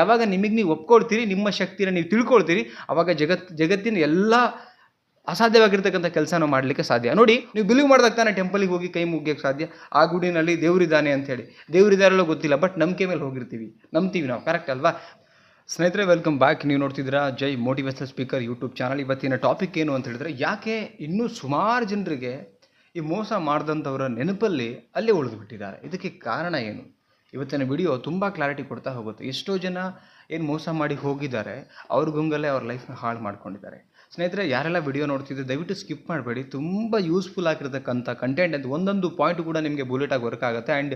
ಯಾವಾಗ ನಿಮಗೆ ನೀವು ಒಪ್ಕೊಳ್ತೀರಿ, ನಿಮ್ಮ ಶಕ್ತಿನ ನೀವು ತಿಳ್ಕೊಳ್ತೀರಿ ಆವಾಗ ಜಗತ್, ಜಗತ್ತಿನ ಎಲ್ಲ ಅಸಾಧ್ಯವಾಗಿರ್ತಕ್ಕಂಥ ಕೆಲಸನ ಮಾಡಲಿಕ್ಕೆ ಸಾಧ್ಯ. ನೋಡಿ, ನೀವು ಬಿಲೀವ್ ಮಾಡಿದಾಗ ತಾನೇ ಟೆಂಪಲಿಗೆ ಹೋಗಿ ಕೈ ಮುಗಿಯೋಕ್ಕೆ ಸಾಧ್ಯ? ಆ ಗುಡಿನಲ್ಲಿ ದೇವರಿದ್ದಾನೆ ಅಂಥೇಳಿ ದೇವರಿದ್ದಾರಲ್ಲೋ ಗೊತ್ತಿಲ್ಲ, ಬಟ್ ನಂಬಿಕೆ ಮೇಲೆ ಹೋಗಿರ್ತೀವಿ. ನಂಬ್ತೀವಿ ನಾವು ಕರೆಕ್ಟ್ ಅಲ್ವಾ? ಸ್ನೇಹಿತರೆ ವೆಲ್ಕಮ್ ಬ್ಯಾಕ್ ನೀವು ನೋಡ್ತಿದ್ದೀರಾ Jai motivational speaker YouTube channel ಇವತ್ತಿನ ಟಾಪಿಕ್ ಏನು ಅಂತ ಹೇಳಿದ್ರೆ, ಯಾಕೆ ಇನ್ನೂ ಸುಮಾರು ಜನರಿಗೆ ಈ ಮೋಸ ಮಾಡಿದಂಥವರ ನೆನಪಲ್ಲಿ ಅಲ್ಲೇ ಉಳಿದು ಬಿಟ್ಟಿದ್ದಾರೆ? ಇದಕ್ಕೆ ಕಾರಣ ಏನು? ಇವತ್ತಿನ ವಿಡಿಯೋ ತುಂಬ ಕ್ಲಾರಿಟಿ ಕೊಡ್ತಾ ಹೋಗುತ್ತೆ. ಎಷ್ಟೋ ಜನ ಏನು ಮೋಸ ಮಾಡಿ ಹೋಗಿದ್ದಾರೆ, ಅವ್ರ ಗುಂಗಲ್ಲೇ ಅವ್ರ ಲೈಫ್ನ ಹಾಳು ಮಾಡ್ಕೊಂಡಿದ್ದಾರೆ. ಸ್ನೇಹಿತರೆ, ಯಾರೆಲ್ಲ ವಿಡಿಯೋ ನೋಡ್ತಿದ್ರೆ ದಯವಿಟ್ಟು ಸ್ಕಿಪ್ ಮಾಡಬೇಡಿ. ತುಂಬ ಯೂಸ್ಫುಲ್ ಆಗಿರತಕ್ಕಂಥ ಕಂಟೆಂಟ್ ಅಂತ ಒಂದೊಂದು ಪಾಯಿಂಟ್ ಕೂಡ ನಿಮಗೆ ಬುಲೆಟಾಗಿ ವರ್ಕ್ ಆಗುತ್ತೆ. ಆ್ಯಂಡ್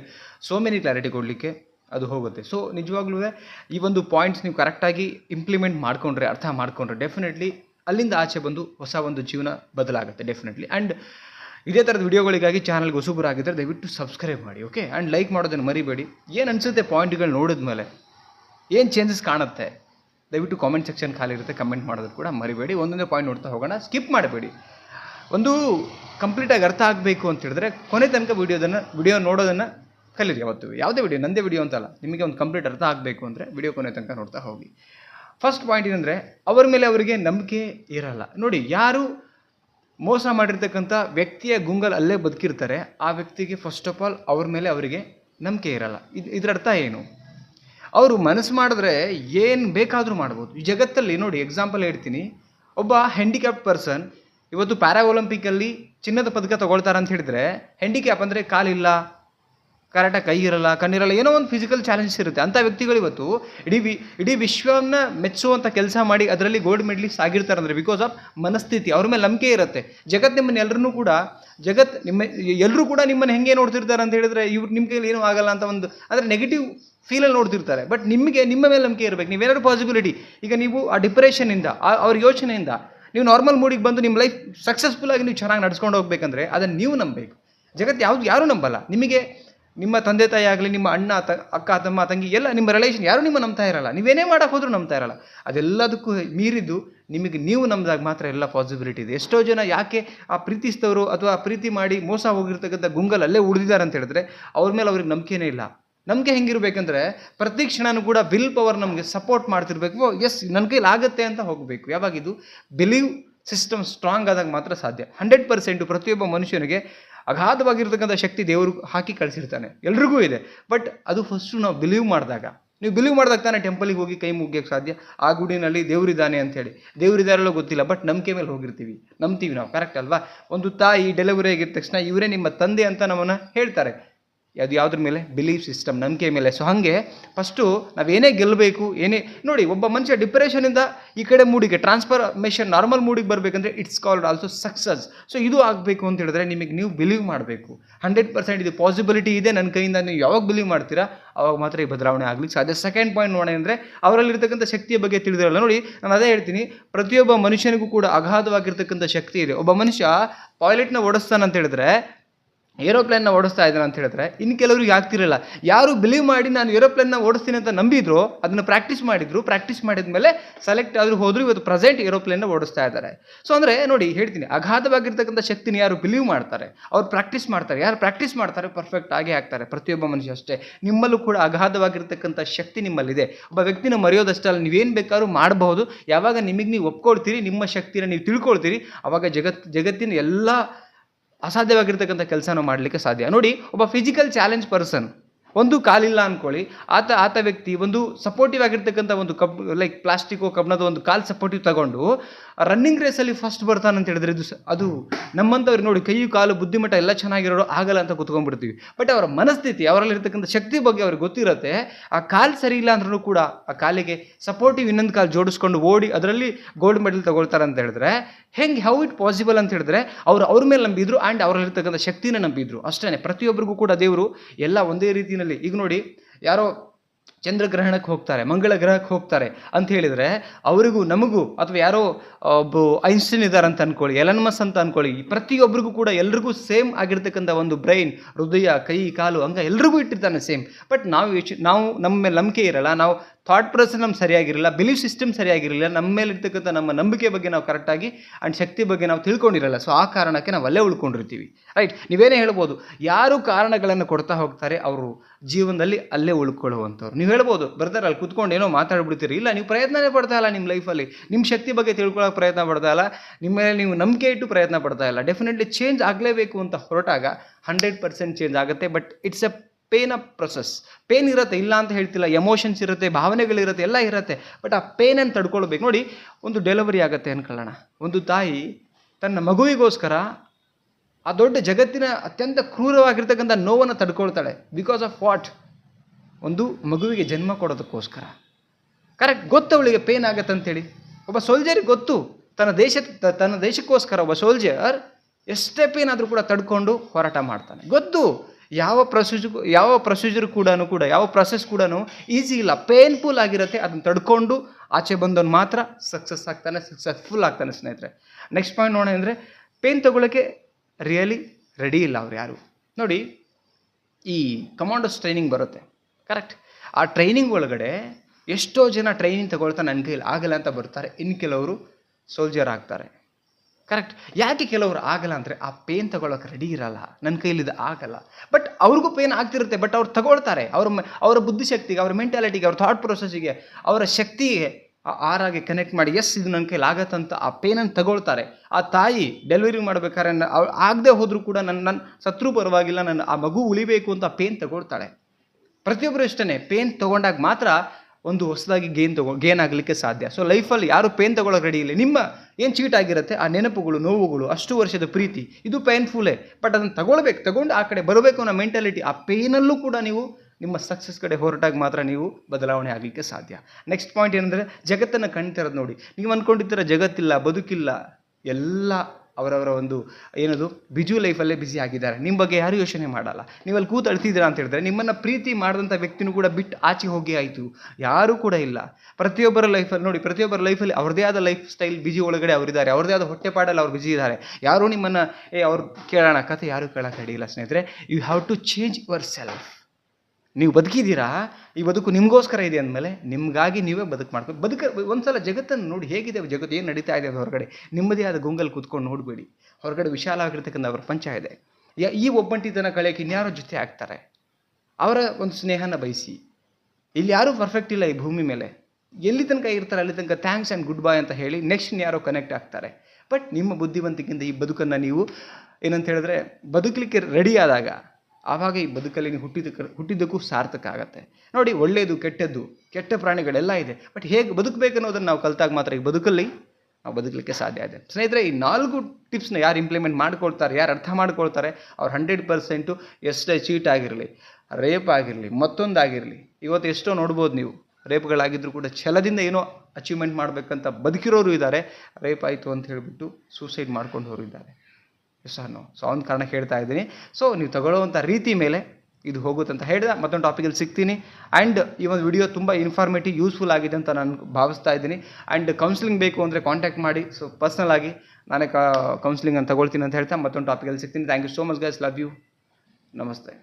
ಸೋ ಮೆನಿ ಕ್ಲಾರಿಟಿ ಕೊಡಲಿಕ್ಕೆ ಅದು ಹೋಗುತ್ತೆ. ಸೊ ನಿಜವಾಗ್ಲೂ ಈ ಒಂದು ಪಾಯಿಂಟ್ಸ್ ನೀವು ಕರೆಕ್ಟಾಗಿ ಇಂಪ್ಲಿಮೆಂಟ್ ಮಾಡಿಕೊಂಡ್ರೆ, ಅರ್ಥ ಮಾಡಿಕೊಂಡ್ರೆ ಡೆಫಿನೆಟ್ಲಿ ಅಲ್ಲಿಂದ ಆಚೆ ಬಂದು ಹೊಸ ಒಂದು ಜೀವನ ಬದಲಾಗುತ್ತೆ ಡೆಫಿನೆಟ್ಲಿ ಆ್ಯಂಡ್ ಇದೇ ಥರದ ವಿಡಿಯೋಗಳಿಗಾಗಿ ಚಾನಲ್ಗೆ ಹೊಸಬರಾಗಿದ್ದರೆ ದಯವಿಟ್ಟು ಸಬ್ಸ್ಕ್ರೈಬ್ ಮಾಡಿ ಓಕೆ ಆ್ಯಂಡ್ ಲೈಕ್ ಮಾಡೋದನ್ನು ಮರಿಬೇಡಿ. ಏನು ಅನಿಸುತ್ತೆ ಪಾಯಿಂಟ್ಗಳು ನೋಡಿದ್ಮೇಲೆ ಏನು ಚೇಂಜಸ್ ಕಾಣುತ್ತೆ? ದಯವಿಟ್ಟು ಕಾಮೆಂಟ್ ಸೆಕ್ಷನ್ ಖಾಲಿ ಇರುತ್ತೆ ಕಮೆಂಟ್ ಮಾಡೋದು ಕೂಡ ಮರಿಬೇಡಿ. ಒಂದೊಂದೇ ಪಾಯಿಂಟ್ ನೋಡ್ತಾ ಹೋಗೋಣ. ಸ್ಕಿಪ್ ಮಾಡಬೇಡಿ. ಒಂದು ಕಂಪ್ಲೀಟಾಗಿ ಅರ್ಥ ಆಗಬೇಕು ಅಂತ ಹೇಳಿದ್ರೆ ಕೊನೆ ತನಕ ವಿಡಿಯೋದನ್ನು, ವಿಡಿಯೋ ನೋಡೋದನ್ನು ಕಲೀರಿ ಯಾವತ್ತು. ಯಾವುದೇ ವಿಡಿಯೋ, ನಂದೇ ವಿಡಿಯೋ ಅಂತಲ್ಲ. ನಿಮಗೆ ಒಂದು ಕಂಪ್ಲೀಟ್ ಅರ್ಥ ಆಗಬೇಕು ಅಂದರೆ ವಿಡಿಯೋ ಕೊನೆ ತನಕ ನೋಡ್ತಾ ಹೋಗಿ. ಫಸ್ಟ್ ಪಾಯಿಂಟ್ ಏನಂದರೆ, ಅವರ ಮೇಲೆ ಅವರಿಗೆ ನಂಬಿಕೆ ಇರಲ್ಲ. ನೋಡಿ, ಯಾರು ಮೋಸ ಮಾಡಿರ್ತಕ್ಕಂಥ ವ್ಯಕ್ತಿಯ ಗುಂಗಲ್ ಅಲ್ಲೇ ಬದುಕಿರ್ತಾರೆ, ಆ ವ್ಯಕ್ತಿಗೆ ಫಸ್ಟ್ ಆಫ್ ಆಲ್ ಅವ್ರ ಮೇಲೆ ಅವರಿಗೆ ನಂಬಿಕೆ ಇರಲ್ಲ. ಇದು, ಇದರ ಅರ್ಥ ಏನು? ಅವರು ಮನಸ್ಸು ಮಾಡಿದ್ರೆ ಏನು ಬೇಕಾದರೂ ಮಾಡ್ಬೋದು. ಈ ಜಗತ್ತಲ್ಲಿ ನೋಡಿ ಎಕ್ಸಾಂಪಲ್ ಹೇಳ್ತೀನಿ. ಒಬ್ಬ ಹ್ಯಾಂಡಿಕ್ಯಾಪ್ಟ್ ಪರ್ಸನ್ ಇವತ್ತು ಪ್ಯಾರಾ ಒಲಿಂಪಿಕ್ಕಲ್ಲಿ ಚಿನ್ನದ ಪದಕ ತಗೊಳ್ತಾರೆ ಅಂತ ಹೇಳಿದ್ರೆ ಹ್ಯಾಂಡಿಕ್ಯಾಪ್ ಅಂದರೆ ಕಾಲಿಲ್ಲ ಕರೆಕ್ಟಾಗಿ ಕೈ ಇರಲ್ಲ, ಕಣ್ಣಿರಲ್ಲ, ಏನೋ ಒಂದು ಫಿಸಿಕಲ್ ಚಾಲೆಂಜಸ್ ಇರುತ್ತೆ. ಅಂಥ ವ್ಯಕ್ತಿಗಳು ಇವತ್ತು ಇಡೀ ವಿ ಇಡೀ ವಿಶ್ವವನ್ನು ಮೆಚ್ಚುವಂಥ ಕೆಲಸ ಮಾಡಿ ಅದರಲ್ಲಿ ಗೋಲ್ಡ್ ಮೆಡಲಿಸ್ಟ್ ಆಗಿರ್ತಾರೆ ಅಂದರೆ ಬಿಕಾಸ್ ಆಫ್ ಮನಸ್ಥಿತಿ, ಅವ್ರ ಮೇಲೆ ನಂಬಿಕೆ ಇರುತ್ತೆ. ಜಗತ್ತು ನಿಮ್ಮನ್ನು ಎಲ್ಲರೂ ಕೂಡ, ಜಗತ್ ನಿಮ್ಮ ಎಲ್ಲರೂ ಕೂಡ ನಿಮ್ಮನ್ನು ಹೆಂಗೆ ನೋಡ್ತಿರ್ತಾರೆ ಅಂತ ಹೇಳಿದ್ರೆ ಇವ್ರು ನಿಮ್ಮ ಕೈಲಿ ಏನೂ ಆಗಲ್ಲ ಅಂತ ಒಂದು, ಅಂದರೆ ನೆಗೆಟಿವ್ ಫೀಲಲ್ಲಿ ನೋಡ್ತಿರ್ತಾರೆ. ಬಟ್ ನಿಮಗೆ, ನಿಮ್ಮ ಮೇಲೆ ನಂಬಿಕೆ ಇರಬೇಕು. ನೀವೇನಾದ್ರು ಪಾಸಿಬಿಲಿಟಿ ಈಗ ನೀವು ಆ ಡಿಪ್ರೆಷನಿಂದ ಅವ್ರ ಯೋಚನೆಯಿಂದ, ನೀವು ನಾರ್ಮಲ್ ಮೂಡಿಗೆ ಬಂದು ನಿಮ್ಮ ಲೈಫ್ ಸಕ್ಸಸ್ಫುಲ್ ಆಗಿ ನೀವು ಚೆನ್ನಾಗಿ ನಡ್ಸ್ಕೊಂಡು ಹೋಗ್ಬೇಕಂದ್ರೆ ಅದನ್ನು ನೀವು ನಂಬಬೇಕು. ಜಗತ್ತು ಯಾವ್ದು ಯಾರೂ ನಂಬಲ್ಲ. ನಿಮಗೆ ನಿಮ್ಮ ತಂದೆ ತಾಯಿ ಆಗಲಿ, ನಿಮ್ಮ ಅಣ್ಣ, ತ, ಅಕ್ಕ, ತಮ್ಮ, ತಂಗಿ, ಎಲ್ಲ ನಿಮ್ಮ ರಿಲೇಷನ್ ಯಾರೂ ನಿಮ್ಮ ನಂಬ್ತಾ ಇರಲ್ಲ. ನೀವೇನೇ ಮಾಡೋಕೆ ಹೋದರೂ ನಂಬ್ತಾ ಇರಲ್ಲ. ಅದೆಲ್ಲದಕ್ಕೂ ಮೀರಿದ್ದು ನಿಮಗೆ ನೀವು ನಂಬಿದಾಗ ಮಾತ್ರ ಎಲ್ಲ ಪಾಸಿಬಿಲಿಟಿ ಇದೆ. ಎಷ್ಟೋ ಜನ ಯಾಕೆ ಆ ಪ್ರೀತಿಸಿದವರು ಅಥವಾ ಪ್ರೀತಿ ಮಾಡಿ ಮೋಸ ಹೋಗಿರ್ತಕ್ಕಂಥ ಗುಂಗಲ್ ಅಲ್ಲೇ ಉಳಿದಿದ್ದಾರೆ ಅಂತ ಹೇಳಿದ್ರೆ ಅವ್ರ ಮೇಲೆ ಅವ್ರಿಗೆ ನಂಬಿಕೆನೇ ಇಲ್ಲ. ನಮಗೆ ಹೆಂಗಿರ್ಬೇಕಂದ್ರೆ ಪ್ರತಿ ಕ್ಷಣನೂ ಕೂಡ ವಿಲ್ ಪವರ್ ನಮಗೆ ಸಪೋರ್ಟ್ ಮಾಡ್ತಿರ್ಬೇಕು. ಎಸ್ ನನ್ನ ಕೈಲಿ ಆಗುತ್ತೆ ಅಂತ ಹೋಗಬೇಕು. ಯಾವಾಗಿದು ಬಿಲೀವ್ ಸಿಸ್ಟಮ್ ಸ್ಟ್ರಾಂಗ್ ಆದಾಗ ಮಾತ್ರ ಸಾಧ್ಯ. ಹಂಡ್ರೆಡ್ ಪರ್ಸೆಂಟು ಪ್ರತಿಯೊಬ್ಬ ಮನುಷ್ಯನಿಗೆ ಅಗಾಧವಾಗಿರ್ತಕ್ಕಂಥ ಶಕ್ತಿ ದೇವರು ಹಾಕಿ ಕಳಿಸಿರ್ತಾನೆ. ಎಲ್ರಿಗೂ ಇದೆ. ಬಟ್ ಅದು ಫಸ್ಟು ನಾವು ಬಿಲೀವ್ ಮಾಡಿದಾಗ. ನೀವು ಬಿಲೀವ್ ಮಾಡಿದಾಗ ತಾನೇ ಟೆಂಪಲಿಗೆ ಹೋಗಿ ಕೈ ಮುಗಿಯೋಕ್ಕೆ ಸಾಧ್ಯ? ಆ ಗುಡಿನಲ್ಲಿ ದೇವರಿದ್ದಾನೆ ಅಂಥೇಳಿ. ದೇವರಿದ್ದಾರಲ್ಲೋ ಗೊತ್ತಿಲ್ಲ ಬಟ್ ನಂಬಿಕೆ ಮೇಲೆ ಹೋಗಿರ್ತೀವಿ. ನಂಬ್ತೀವಿ ನಾವು. ಕರೆಕ್ಟ್ ಅಲ್ವಾ? ಒಂದು ತಾಯಿ ಡೆಲಿವರಿ ಆಗಿದ ತಕ್ಷಣ ಇವರೇ ನಿಮ್ಮ ತಂದೆ ಅಂತ ನಮ್ಮನ್ನು ಹೇಳ್ತಾರೆ. ಅದು ಯಾವುದ್ರ ಮೇಲೆ? ಬಿಲೀಫ್ ಸಿಸ್ಟಮ್ ನಂಬಿಕೆ ಮೇಲೆ. ಸೊ ಹಾಗೆ ಫಸ್ಟು ನಾವೇನೇ ಗೆಲ್ಲಬೇಕು ಏನೇ ನೋಡಿ, ಒಬ್ಬ ಮನುಷ್ಯ ಡಿಪ್ರೆಷನಿಂದ ಈ ಕಡೆ ಮೂಡಿಗೆ ಟ್ರಾನ್ಸ್ಫಾರ್ಮೇಷನ್ ನಾರ್ಮಲ್ ಮೂಡಿಗೆ ಬರಬೇಕಂದ್ರೆ it's called also success so ಇದು ಆಗಬೇಕು ಅಂತ ಹೇಳಿದ್ರೆ ನಿಮಗೆ ನೀವು ಬಿಲೀವ್ ಮಾಡಬೇಕು. ಹಂಡ್ರೆಡ್ ಪರ್ಸೆಂಟ್ ಇದು ಪಾಸಿಬಿಲಿಟಿ ಇದೆ ನನ್ನ ಕೈಯಿಂದ, ನೀವು ಯಾವಾಗ ಬಿಲೀವ್ ಮಾಡ್ತೀರಾ, ಅವಾಗ ಮಾತ್ರ ಈ ಬದಲಾವಣೆ ಆಗಲಿಕ್ಕೆ ಸಾಧ್ಯ ಸೆಕೆಂಡ್ ಪಾಯಿಂಟ್ ನೋಡಿ ಅಂದರೆ, ಅವರಲ್ಲಿರ್ತಕ್ಕಂಥ ಶಕ್ತಿಯ ಬಗ್ಗೆ ತಿಳಿದಿರಲ್ಲ. ನೋಡಿ, ನಾನು ಅದೇ ಹೇಳ್ತೀನಿ, ಪ್ರತಿಯೊಬ್ಬ ಮನುಷ್ಯನಿಗೂ ಕೂಡ ಅಗಾಧವಾಗಿರ್ತಕ್ಕಂಥ ಶಕ್ತಿ ಇದೆ. ಒಬ್ಬ ಮನುಷ್ಯ ಟಾಯ್ಲೆಟ್ನ ಓಡಿಸ್ತಾನೆ ಅಂತ ಹೇಳಿದ್ರೆ ಏರೋಪ್ಲೇನ್ನ ಓಡಿಸ್ತಾ ಇದ್ದಾನೆ ಅಂತ ಹೇಳಿದ್ರೆ ಇನ್ನು ಕೆಲವರಿಗೆ ಆಗ್ತಿರಲ್ಲ ಯಾರು ಬಿಲೀವ್ ಮಾಡಿ ನಾನು ಏರೋಪ್ಲೇನ್ನ ಓಡಿಸ್ತೀನಿ ಅಂತ ನಂಬಿದ್ರು, ಅದನ್ನು ಪ್ರಾಕ್ಟೀಸ್ ಮಾಡಿದ್ರು ಪ್ರಾಕ್ಟೀಸ್ ಮಾಡಿದ ಮೇಲೆ ಸೆಲೆಕ್ಟ್ ಆದರೂ ಹೋದರೂ ಇವತ್ತು ಪ್ರೆಸೆಂಟ್ ಏರೋಪ್ಲೇನ್ನ ಓಡಿಸ್ತಾ ಇದ್ದಾರೆ. ಸೊ ಅಂದರೆ ನೋಡಿ ಹೇಳ್ತೀನಿ ಅಗಾಧವಾಗಿರ್ತಕ್ಕಂಥ ಶಕ್ತಿನ ಯಾರು ಬಿಲೀವ್ ಮಾಡ್ತಾರೆ, ಅವ್ರು ಪ್ರಾಕ್ಟೀಸ್ ಮಾಡ್ತಾರೆ. ಯಾರು ಪ್ರಾಕ್ಟೀಸ್ ಮಾಡ್ತಾರೆ ಪರ್ಫೆಕ್ಟ್ ಆಗೇ ಆಗ್ತಾರೆ. ಪ್ರತಿಯೊಬ್ಬ ಮನುಷ್ಯ ಅಷ್ಟೇ. ನಿಮ್ಮಲ್ಲೂ ಕೂಡ ಅಗಾಧವಾಗಿರ್ತಕ್ಕಂಥ ಶಕ್ತಿ ನಿಮ್ಮಲ್ಲಿದೆ. ಒಬ್ಬ ವ್ಯಕ್ತಿನ ಮರೆಯೋದಷ್ಟೇ ಅಲ್ಲ, ನೀವೇನು ಬೇಕಾದ್ರೂ ಮಾಡಬಹುದು. ಯಾವಾಗ ನಿಮಗೆ ನೀವು ಒಪ್ಕೊಳ್ತೀರಿ, ನಿಮ್ಮ ಶಕ್ತಿನ ನೀವು ತಿಳ್ಕೊಳ್ತೀರಿ, ಅವಾಗ ಜಗತ್, ಜಗತ್ತಿನ ಎಲ್ಲ ಅಸಾಧ್ಯವಾಗಿರ್ತಕ್ಕಂಥ ಕೆಲಸನ ಮಾಡಲಿಕ್ಕೆ ಸಾಧ್ಯ. ನೋಡಿ ಒಬ್ಬ ಫಿಸಿಕಲ್ ಚಾಲೆಂಜ್ ಪರ್ಸನ್ ಒಂದು ಕಾಲಿಲ್ಲ ಅಂದ್ಕೊಳ್ಳಿ ಆತ ಆತ ವ್ಯಕ್ತಿ ಒಂದು ಸಪೋರ್ಟಿವ್ ಆಗಿರ್ತಕ್ಕಂಥ ಒಂದು ಕಬ್ ಲೈಕ್ ಪ್ಲಾಸ್ಟಿಕ್ಕು ಕಬ್ಬಣದ ಒಂದು ಕಾಲು ಸಪೋರ್ಟಿವ್ ತಗೊಂಡು ರನ್ನಿಂಗ್ ರೇಸಲ್ಲಿ ಫಸ್ಟ್ ಬರ್ತಾನಂತ ಹೇಳಿದ್ರೆ ಇದು ಅದು ನಮ್ಮಂಥವ್ರಿಗೆ ನೋಡಿ ಕೈಯು, ಕಾಲು ಬುದ್ಧಿಮಟ್ಟ ಎಲ್ಲ ಚೆನ್ನಾಗಿರೋರು ಆಗಲ್ಲ ಅಂತ ಕುತ್ಕೊಂಡ್ಬಿಡ್ತೀವಿ. ಬಟ್ ಅವರ ಮನಸ್ಥಿತಿ, ಅವರಲ್ಲಿರ್ತಕ್ಕಂಥ ಶಕ್ತಿ ಬಗ್ಗೆ ಅವ್ರಿಗೆ ಗೊತ್ತಿರುತ್ತೆ. ಆ ಕಾಲು ಸರಿ ಇಲ್ಲ ಅಂದ್ರೂ ಕೂಡ ಆ ಕಾಲಿಗೆ ಸಪೋರ್ಟಿವ್ ಇನ್ನೊಂದು ಕಾಲು ಜೋಡಿಸ್ಕೊಂಡು ಓಡಿ ಅದರಲ್ಲಿ ಗೋಲ್ಡ್ ಮೆಡಲ್ ತಗೊಳ್ತಾರೆ ಅಂತ ಹೇಳಿದ್ರೆ, ಹೆಂಗೆ ಹೌ ಇಟ್ ಪಾಸಿಬಲ್ ಅಂತ ಹೇಳಿದ್ರೆ ಅವರು ಅವ್ರ ಮೇಲೆ ನಂಬಿದ್ರು ಆ್ಯಂಡ್ ಅವರಲ್ಲಿರ್ತಕ್ಕಂಥ ಶಕ್ತಿನ ನಂಬಿದ್ರು. ಅಷ್ಟೇ ಪ್ರತಿಯೊಬ್ಬರಿಗೂ ಕೂಡ ದೇವರು ಎಲ್ಲ ಒಂದೇ ರೀತಿಯಲ್ಲಿ ಈಗ ನೋಡಿ ಯಾರೋ ಚಂದ್ರಗ್ರಹಣಕ್ಕೆ ಹೋಗ್ತಾರೆ ಮಂಗಳ ಗ್ರಹಕ್ಕೆ ಹೋಗ್ತಾರೆ ಅಂತ ಹೇಳಿದರೆ ಅವರಿಗೂ ನಮಗೂ ಅಥವಾ ಯಾರೋ ಒಬ್ಬ ಐನ್ಸ್ಟೀನ್ ಇದ್ದಾರೆ ಅಂತ ಅನ್ಕೊಳ್ಳಿ ಎಲನ್ಮಸ್ ಅಂತ ಅನ್ಕೊಳ್ಳಿ ಪ್ರತಿಯೊಬ್ಬರಿಗೂ ಕೂಡ ಎಲ್ರಿಗೂ ಸೇಮ್ ಆಗಿರ್ತಕ್ಕಂಥ ಒಂದು ಬ್ರೈನ್, ಹೃದಯ, ಕೈ, ಕಾಲು, ಅಂಗ ಎಲ್ರಿಗೂ ಇಟ್ಟಿರ್ತಾನೆ ಸೇಮ್. ಬಟ್ ನಾವು ನಾವು ನಮ್ಮ ಮೇಲೆ ನಂಬಿಕೆ ಇರಲ್ಲ, ನಾವು ಥಾಟ್ ಪ್ರೊಸೆಸ್ ನಮ್ಮ ಸರಿಯಾಗಿರಲ್ಲ ಬಿಲೀಫ್ ಸಿಸ್ಟಮ್ ಸರಿಯಾಗಿರಲಿಲ್ಲ, ನಮ್ಮ ಮೇಲೆ ಇರ್ತಕ್ಕಂಥ ನಮ್ಮ ನಂಬಿಕೆ ಬಗ್ಗೆ ನಾವು ಕರೆಕ್ಟಾಗಿ ಆ್ಯಂಡ್ ಶಕ್ತಿ ಬಗ್ಗೆ ನಾವು ತಿಳ್ಕೊಂಡಿರಲ್ಲ ಸೊ ಆ ಕಾರಣಕ್ಕೆ ನಾವು ಅಲ್ಲೇ ಉಳ್ಕೊಂಡಿರ್ತೀವಿ. ರೈಟ್ ನೀವೇನೇ ಹೇಳ್ಬೋದು, ಯಾರು ಕಾರಣಗಳನ್ನು ಕೊಡ್ತಾ ಹೋಗ್ತಾರೆ, ಅವರು ಜೀವನದಲ್ಲಿ ಅಲ್ಲೇ ಉಳ್ಕೊಳ್ಳುವಂಥವ್ರು. ನೀವು ಹೇಳ್ಬೋದು. ಬ್ರದರ್ ಅಲ್ಲಿ ಕುತ್ಕೊಂಡು ಏನೋ ಮಾತಾಡ್ಬಿಡ್ತೀರಿ. ಇಲ್ಲ, ನೀವು ಪ್ರಯತ್ನನೇ ಪಡ್ತಾ ಇಲ್ಲ ನಿಮ್ಮ ಲೈಫಲ್ಲಿ ನಿಮ್ಮ ಶಕ್ತಿ ಬಗ್ಗೆ ತಿಳ್ಕೊಳ್ಳೋಕೆ ಪ್ರಯತ್ನ ಪಡ್ತಾ ಇಲ್ಲ. ನಿಮ್ಮ ಮೇಲೆ ನೀವು ನಂಬಿಕೆ ಇಟ್ಟು ಪ್ರಯತ್ನ ಪಡ್ತಾ ಇಲ್ಲ. ಡೆಫಿನೆಟ್ಲಿ ಚೇಂಜ್ ಆಗಲೇಬೇಕು ಅಂತ ಹೊರಟಾಗ ಹಂಡ್ರೆಡ್ ಪರ್ಸೆಂಟ್ ಚೇಂಜ್ ಆಗುತ್ತೆ. But it's a pain a process pain ಇರುತ್ತೆ, ಇಲ್ಲ ಅಂತ ಹೇಳ್ತಿಲ್ಲ. ಎಮೋಷನ್ಸ್ ಇರುತ್ತೆ, ಭಾವನೆಗಳಿರುತ್ತೆ, ಎಲ್ಲ ಇರುತ್ತೆ. ಬಟ್ ಆ ಪೇನನ್ನು ತಡ್ಕೊಳ್ಬೇಕು. ನೋಡಿ, ಒಂದು ಡೆಲಿವರಿ ಆಗುತ್ತೆ ಅನ್ಕೊಳ್ಳೋಣ. ಒಂದು ತಾಯಿ ತನ್ನ ಮಗುವಿಗೋಸ್ಕರ ಆ ದೊಡ್ಡ ಜಗತ್ತಿನ ಅತ್ಯಂತ ಕ್ರೂರವಾಗಿರ್ತಕ್ಕಂಥ ನೋವನ್ನು ತಡ್ಕೊಳ್ತಾಳೆ. ಬಿಕಾಸ್ ಆಫ್ ವಾಟ್ ಒಂದು ಮಗುವಿಗೆ ಜನ್ಮ ಕೊಡೋದಕ್ಕೋಸ್ಕರ. ಕರೆಕ್ಟ್ ಗೊತ್ತು ಅವಳಿಗೆ ಪೇನ್ ಆಗತ್ತೆ ಅಂತೇಳಿ. ಒಬ್ಬ ಸೋಲ್ಜರಿಗೆ ಗೊತ್ತು. ತನ್ನ ದೇಶ, ತನ್ನ ದೇಶಕ್ಕೋಸ್ಕರ ಒಬ್ಬ ಸೋಲ್ಜರ್ ಎಷ್ಟೇ ಪೇನ್ ಆದರೂ ಕೂಡ ತಡ್ಕೊಂಡು ಹೋರಾಟ ಮಾಡ್ತಾನೆ. ಗೊತ್ತು. ಯಾವ ಪ್ರೊಸೀಜರ್ ಯಾವ ಪ್ರೊಸೀಜರ್ ಕೂಡ ಕೂಡ, ಯಾವ ಪ್ರೊಸೆಸ್ ಕೂಡ ಈಸಿ ಇಲ್ಲ. ಪೇನ್ಫುಲ್ ಆಗಿರುತ್ತೆ. ಅದನ್ನು ತಡ್ಕೊಂಡು ಆಚೆ ಬಂದವನು ಮಾತ್ರ ಸಕ್ಸಸ್ ಆಗ್ತಾನೆ ಸಕ್ಸಸ್ಫುಲ್ ಆಗ್ತಾನೆ ಸ್ನೇಹಿತರೆ. ನೆಕ್ಸ್ಟ್ ಪಾಯಿಂಟ್ ನೋಡೋಣ ಅಂದರೆ ಪೇನ್ ತಗೊಳ್ಳೋಕ್ಕೆ ರಿಯಲಿ ರೆಡಿ ಇಲ್ಲ ಅವ್ರು ಯಾರು. ನೋಡಿ, ಈ ಕಮಾಂಡೋಸ್ ಟ್ರೈನಿಂಗ್ ಬರುತ್ತೆ. ಕರೆಕ್ಟ್ ಆ ಟ್ರೈನಿಂಗ್ ಒಳಗಡೆ ಎಷ್ಟೋ ಜನ ಟ್ರೈನಿಂಗ್ ತಗೊಳ್ತಾ ನನ್ನ ಕೈಲಿ ಆಗಲ್ಲ ಅಂತ ಬರ್ತಾರೆ. ಇನ್ನು ಕೆಲವರು ಸೋಲ್ಜರ್ ಆಗ್ತಾರೆ. ಕರೆಕ್ಟ್ ಯಾಕೆ ಕೆಲವರು ಆಗಲ್ಲ ಅಂದರೆ ಆ ಪೇನ್ ತಗೊಳ್ಳೋಕೆ ರೆಡಿ ಇರಲ್ಲ. ನನ್ನ ಕೈಲಿದು ಆಗಲ್ಲ. ಬಟ್ ಅವ್ರಿಗೂ ಪೇನ್ ಆಗ್ತಿರುತ್ತೆ. ಬಟ್ ಅವ್ರು ತಗೊಳ್ತಾರೆ. ಅವ್ರ ಅವರ ಬುದ್ಧಿಶಕ್ತಿಗೆ, ಅವ್ರ ಮೆಂಟಾಲಿಟಿಗೆ ಅವ್ರ ಥಾಟ್ ಪ್ರೊಸೆಸ್ಸಿಗೆ ಅವರ ಶಕ್ತಿಗೆ ಆರಾಗೆ ಕನೆಕ್ಟ್ ಮಾಡಿ ಎಸ್ ಇದು ನನ್ನ ಕೈಲಿ ಆಗತ್ತಂತ ಆ ಪೇನನ್ನು ತಗೊಳ್ತಾರೆ. ಆ ತಾಯಿ ಡೆಲಿವರಿ ಮಾಡ್ಬೇಕಾದ್ರೆ ಆಗದೆ ಹೋದರೂ ಕೂಡ ನನ್ನ ನನ್ನ ಸತ್ರು ಪರವಾಗಿಲ್ಲ ನನ್ನ ಆ ಮಗು ಉಳಿಬೇಕು ಅಂತ ಪೇನ್ ತಗೊಳ್ತಾಳೆ. ಪ್ರತಿಯೊಬ್ಬರು ಇಷ್ಟೇ ಪೇನ್ ತೊಗೊಂಡಾಗ ಮಾತ್ರ ಒಂದು ಹೊಸದಾಗಿ ಗೇನ್ ತಗೋ ಗೇನ್ ಆಗಲಿಕ್ಕೆ ಸಾಧ್ಯ. ಸೊ ಲೈಫಲ್ಲಿ ಯಾರು ಪೇನ್ ತೊಗೊಳ್ಳೋಕೆ ರೆಡಿ ಇಲ್ಲ. ನಿಮ್ಮ ಏನು ಚೀಟ್ ಆಗಿರುತ್ತೆ, ಆ ನೆನಪುಗಳು, ನೋವುಗಳು, ಅಷ್ಟು ವರ್ಷದ ಪ್ರೀತಿ, ಇದು ಪೇನ್ಫುಲ್ಲೇ ಬಟ್ ಅದನ್ನು ತಗೊಳ್ಬೇಕು, ತಗೊಂಡು ಆ ಕಡೆ ಬರಬೇಕು ಅನ್ನೋ ಮೆಂಟಾಲಿಟಿ ಆ ಪೇನಲ್ಲೂ ಕೂಡ ನೀವು ನಿಮ್ಮ ಸಕ್ಸಸ್ ಕಡೆ ಹೊರಟಾಗ ಮಾತ್ರ ನೀವು ಬದಲಾವಣೆ ಆಗಲಿಕ್ಕೆ ಸಾಧ್ಯ. ನೆಕ್ಸ್ಟ್ ಪಾಯಿಂಟ್ ಏನಂದರೆ, ಜಗತ್ತನ್ನು ಕಣ್ತಿರೋದು ನೋಡಿ. ನೀವು ಅಂದ್ಕೊಂಡಿದ್ದೀರ ಜಗತ್ತಿಲ್ಲ, ಬದುಕಿಲ್ಲ, ಎಲ್ಲ ಅವರವರ ಒಂದು ಏನದು ಬಿಜು ಲೈಫಲ್ಲೇ ಬ್ಯುಸಿ ಆಗಿದ್ದಾರೆ. ನಿಮ್ಮ ಬಗ್ಗೆ ಯಾರು ಯೋಚನೆ ಮಾಡಲ್ಲ. ನೀವು ಅಲ್ಲಿ ಕೂತು ಅಳ್ತಿದ್ದೀರಾ ಅಂತ ಹೇಳಿದ್ರೆ ನಿಮ್ಮನ್ನು ಪ್ರೀತಿ ಮಾಡಿದಂಥ ವ್ಯಕ್ತಿನೂ ಕೂಡ ಬಿಟ್ಟು ಆಚೆ ಹೋಗಿ ಆಯಿತು. ಯಾರೂ ಕೂಡ ಇಲ್ಲ. ಪ್ರತಿಯೊಬ್ಬರ ಲೈಫಲ್ಲಿ ನೋಡಿ, ಪ್ರತಿಯೊಬ್ಬರ ಲೈಫಲ್ಲಿ ಅವ್ರದೇ ಆದ ಲೈಫ್ ಸ್ಟೈಲ್ ಬಿಜಿ ಒಳಗಡೆ ಅವರಿದ್ದಾರೆ. ಅವ್ರದೇ ಆದ ಹೊಟ್ಟೆಪಾಡಲ್ಲಿ ಅವ್ರು ಬಿಜಿ ಇದ್ದಾರೆ. ಯಾರೂ ನಿಮ್ಮನ್ನು, ಏ, ಅವ್ರು ಕೇಳೋಣ. ಕಥೆ ಯಾರೂ ಕೇಳೋಕೆ ಅಡಿಯಿಲ್ಲ ಸ್ನೇಹಿತರೆ. You have to change yourself ನೀವು ಬದುಕಿದ್ದೀರಾ? ಈ ಬದುಕು ನಿಮಗೋಸ್ಕರ ಇದೆ ಅಂದಮೇಲೆ ನಿಮಗಾಗಿ ನೀವೇ ಬದುಕು ಮಾಡ್ಕೊಂಡು ಬದುಕ, ಒಂದ್ಸಲ ಜಗತ್ತನ್ನು ನೋಡಿ ಹೇಗಿದೆ, ಜಗತ್ತು ಏನು ನಡೀತಾ ಇದೆ ಅದು ಹೊರಗಡೆ. ನಿಮ್ಮದೇ ಆದ ಗುಂಗಲ್ ಕೂತ್ಕೊಂಡು ನೋಡಬೇಡಿ. ಹೊರಗಡೆ ವಿಶಾಲವಾಗಿರ್ತಕ್ಕಂಥ ಪ್ರಪಂಚ ಇದೆ. ಯ- ಈ ಒಬ್ಬಂಟಿತನ ಕಳೆಯೋಕೆ ಇನ್ಯಾರೋ ಜೊತೆ ಆಗ್ತಾರೆ? ಅವರ ಒಂದು ಸ್ನೇಹನ ಬಯಸಿ. ಇಲ್ಲಿ ಯಾರೂ ಪರ್ಫೆಕ್ಟ್ ಇಲ್ಲ ಈ ಭೂಮಿ ಮೇಲೆ. ಎಲ್ಲಿ ತನಕ ಇರ್ತಾರೆ, ಅಲ್ಲಿ ತನಕ ಥ್ಯಾಂಕ್ಸ್ ಆ್ಯಂಡ್ ಗುಡ್ ಬಾಯ್ ಅಂತ ಹೇಳಿ ನೆಕ್ಸ್ಟ್ ಇನ್ಯಾರೋ ಕನೆಕ್ಟ್ ಆಗ್ತಾರೆ. ಬಟ್ ನಿಮ್ಮ ಬುದ್ಧಿವಂತಿಕೆಯಿಂದ ಈ ಬದುಕನ್ನು ನೀವು ಏನಂತ ಹೇಳಿದ್ರೆ ಬದುಕಲಿಕ್ಕೆ ರೆಡಿ ಆದಾಗ ಆವಾಗ ಈ ಬದುಕಲ್ಲಿ ನೀವು ಹುಟ್ಟಿದ್ದಕ್ಕೆ ಹುಟ್ಟಿದ್ದಕ್ಕೂ ಸಾರ್ಥಕ ಆಗುತ್ತೆ. ನೋಡಿ ಒಳ್ಳೆಯದು ಕೆಟ್ಟದ್ದು, ಕೆಟ್ಟ ಪ್ರಾಣಿಗಳೆಲ್ಲ ಇದೆ. ಬಟ್ ಹೇಗೆ ಬದುಕಬೇಕು ಅನ್ನೋದನ್ನು ನಾವು ಕಲ್ತಾಗ ಮಾತ್ರ ಈ ಬದುಕಲ್ಲಿ ನಾವು ಬದುಕಲಿಕ್ಕೆ ಸಾಧ್ಯ ಇದೆ. ಸ್ನೇಹಿತರೆ, ಈ ನಾಲ್ಕು ಟಿಪ್ಸ್ನ ಯಾರು ಇಂಪ್ಲಿಮೆಂಟ್ ಮಾಡ್ಕೊಳ್ತಾರೆ, ಯಾರು ಅರ್ಥ ಮಾಡ್ಕೊಳ್ತಾರೆ, ಅವ್ರು ಹಂಡ್ರೆಡ್ ಪರ್ಸೆಂಟು ಎಷ್ಟೇ ಚೀಟ್ ಆಗಿರಲಿ ರೇಪ್ ಆಗಿರಲಿ, ಮತ್ತೊಂದಾಗಿರಲಿ, ಇವತ್ತು ಎಷ್ಟೋ ನೋಡ್ಬೋದು ನೀವು. ರೇಪ್ಗಳಾಗಿದ್ದರೂ ಕೂಡ ಛಲದಿಂದ ಏನೋ ಅಚೀವ್ಮೆಂಟ್ ಮಾಡಬೇಕಂತ ಬದುಕಿರೋರು ಇದ್ದಾರೆ. ರೇಪ್ ಆಯಿತು ಅಂತ ಹೇಳಿಬಿಟ್ಟು ಸೂಸೈಡ್ ಮಾಡ್ಕೊಂಡವರು ಇದ್ದಾರೆ. ಎಸ್ ನೋ ಸೊ ಅವನ ಕಾರಣ ಹೇಳ್ತಾ ಇದ್ದೀನಿ. ಸೊ ನೀವು ತಗೊಳ್ಳುವಂಥ ರೀತಿ ಮೇಲೆ ಇದು ಹೋಗುತ್ತೆ ಅಂತ ಹೇಳಿದ. ಮತ್ತೊಂದು ಟಾಪಿಕಲ್ಲಿ ಸಿಗ್ತೀನಿ. ಆ್ಯಂಡ್ ಈ ಒಂದು ವಿಡಿಯೋ ತುಂಬ ಇನ್ಫಾರ್ಮೇಟಿವ್ ಯೂಸ್ಫುಲ್ ಆಗಿದೆ ಅಂತ ನಾನು ಭಾವಿಸ್ತಾ ಇದ್ದೀನಿ. ಆ್ಯಂಡ್ ಕೌನ್ಸಿಲಿಂಗ್ ಬೇಕು ಅಂದರೆ ಕಾಂಟ್ಯಾಕ್ಟ್ ಮಾಡಿ. ಸೊ ಪರ್ಸ್ನಲ್ ಆಗಿ ನಾನೇ ಕೌನ್ಸಿಲಿಂಗ್ ಅಂತ ತಗೊಳ್ತೀನಿ ಅಂತ ಹೇಳ್ತಾ ಮತ್ತೊಂದು ಟಾಪಿಕಲ್ಲಿ ಸಿಗ್ತೀನಿ. Thank you so much guys love you ನಮಸ್ತೆ.